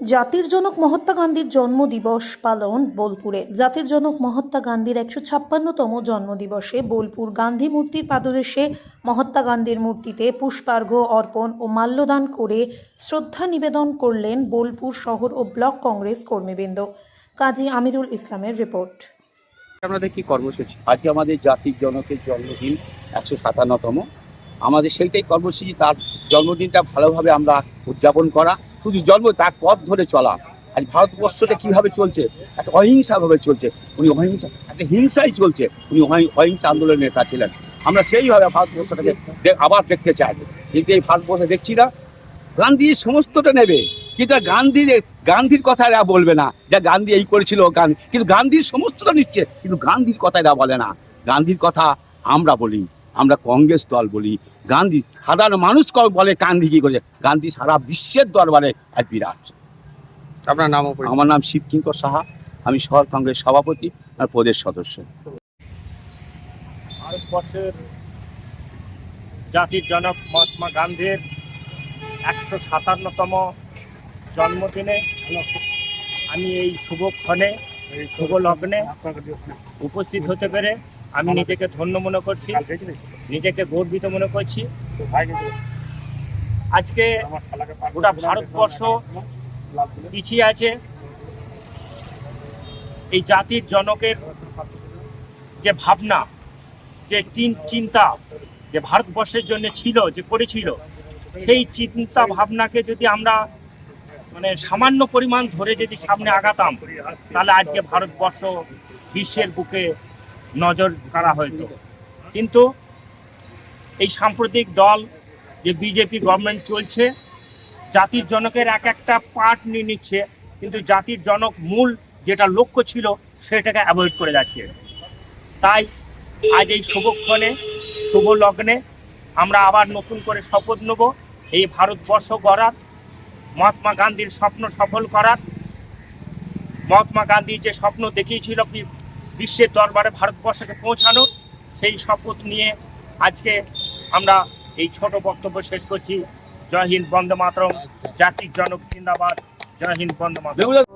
জাতির জনক মহাত্মা গান্ধীর জন্মদিবস পালন বোলপুরে। জাতির জনক মহাত্মা গান্ধীর একশো ছাপ্পান্নতম জন্মদিবসে বোলপুর গান্ধী মূর্তির পাদদেশে মহাত্মা গান্ধীর মূর্তিতে পুষ্পার্ঘ্য অর্পণ ও মাল্যদান করে শ্রদ্ধা নিবেদন করলেন বোলপুর শহর ও ব্লক কংগ্রেস কর্মীবৃন্দ। কাজী আমিরুল ইসলামের রিপোর্ট। আপনাদের কি কর্মসূচি? আজকে আমাদের জাতির জনকের জন্মদিন একশো সাতান্নতম। আমাদের সেইটাই কর্মসূচি, তার জন্মদিনটা ভালোভাবে আমরা উদযাপন করা। শুধু জন্ম, তার পথ ধরে চলা। আজ ভারতবর্ষটা কীভাবে চলছে? একটা অহিংসাভাবে চলছে। উনি অহিংসা, একটা হিংসাই চলছে। উনি অহিংসা আন্দোলনের নেতা ছিলেন। আমরা সেইভাবে ভারতবর্ষটাকে আবার দেখতে চাই। কিন্তু এই ভারতবর্ষে দেখছি না। গান্ধী সমস্তটা নেবে। কিন্তু গান্ধীর গান্ধীর কথা এরা বলবে না। যে গান্ধী এই করেছিল, গান্ধী, কিন্তু গান্ধীর সমস্তটা নিচ্ছে। কিন্তু গান্ধীর কথা এরা বলে না। গান্ধীর কথা আমরা বলি। আমরা কংগ্রেস দল বলি গান্ধী সাধারণ মানুষ ক- বলে গান্ধী কি করে? গান্ধী সারা বিশ্বের দরবারে এক বিরাট। আপনার নাম আমার নাম শিবকিঙ্কর সাহা আমি শহর কংগ্রেস সভাপতি আর প্রদেশ সদস্য। ভারতবর্ষের জাতির জনক মহাত্মা গান্ধীর একশো সাতান্নতম জন্মদিনে আমি এই শুভক্ষণে এই শুভ লগ্নে উপস্থিত হতে পেরে আমি নিজেকে ধন্য মনে করছি, নিজেকে গর্বিত মনে করছি। আজকে গোটা ভারতবর্ষ পিছিয়ে আছে। এই জাতির জনকের যে ভাবনা, যে চিন- চিন্তা যে ভারতবর্ষের জন্য ছিল, যে করেছিল, সেই চিন্তা ভাবনাকে যদি আমরা মানে সামান্য পরিমাণ ধরে যদি সামনে আগাতাম, তাহলে আজকে ভারতবর্ষ বিশ্বের বুকে নজর কাড়া হতো কিন্তু এই সাম্প্রতিক দল, যে বিজেপি গভর্নমেন্ট চলছে, জাতির জনকের এক একটা পার্ট নিয়ে নিচ্ছে, কিন্তু জাতির জনক মূল যেটা লক্ষ্য ছিল, সেটাকে অ্যাভয়েড করে যাচ্ছে। তাই আজ এই শুভক্ষণে শুভ লগ্নে আমরা আবার নতুন করে শপথ নেব। এই ভারতবর্ষ গড়ার, মহাত্মা গান্ধীর স্বপ্ন সফল করার। মহাত্মা গান্ধী যে স্বপ্ন দেখিয়েছিল বিশ্বের দরবারে ভারতবর্ষকে পৌঁছানো, সেই শপথ নিয়ে আজকে আমরা এই ছোট বক্তব্য শেষ করছি। জয় হিন্দ, বন্দে মাতরম। জাতির জনক জিন্দাবাদ। জয় হিন্দ, বন্দে মাতরম।